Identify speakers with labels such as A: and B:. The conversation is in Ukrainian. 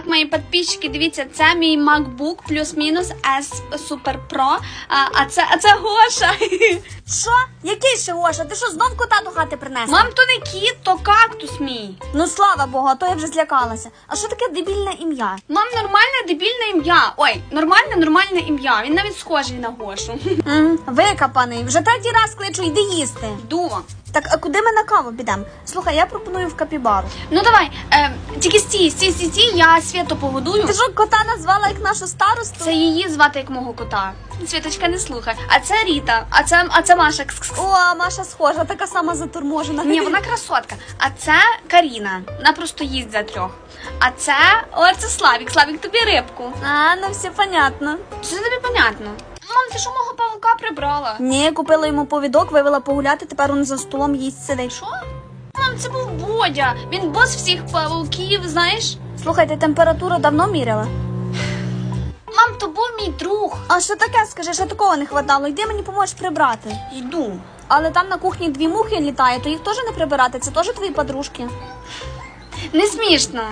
A: Так, мої підписчики, дивіться, це мій MacBook плюс-мінус S Super Pro, а, а це, а це Гоша.
B: Що? Який ще Гоша? Ти що знов кота до хати принесла?
A: Мам, то не кіт, то кактус мій.
B: Ну слава Богу, а то я вже злякалася. А що таке дебільне ім'я?
A: Мам, нормальне дебільне ім'я. Ой, нормальне, нормальне ім'я. Він навіть схожий на Гошу.
B: М, Викопаний. Вже третій раз кличу, йди їсти.
A: Ду.
B: Так, а куди ми на каву підемо? Слухай, я пропоную в капібару.
A: Ну давай, е, тільки стій, стій, стій, стій, я Світу погодую.
B: Ти що кота назвала як нашу старосту?
A: Це її звати як мого кота. Світочка, не слухай. А це Ріта, а це, а це Маша.
B: О, Маша схожа, така сама заторможена.
A: Ні, вона красотка. А це Каріна. Вона просто їсть за трьох. А це о, це Славік. Славік, тобі рибку.
B: А, ну все понятно.
A: Це тобі понятно. Мам, ти що мого павука прибрала?
B: Ні, купила йому повідок, вивела погуляти, тепер він за столом їсть сидить.
A: Що? Мам, це був Бодя. Він бос всіх павуків, знаєш?
B: Слухайте, температуру давно міряла.
A: Мам, то був мій друг.
B: А що таке, скажи, що такого не хватало? Йди мені поможеш прибрати.
A: Йду.
B: Але там на кухні дві мухи літають, то їх теж не прибирати, це теж твої подружки.
A: Не смішно.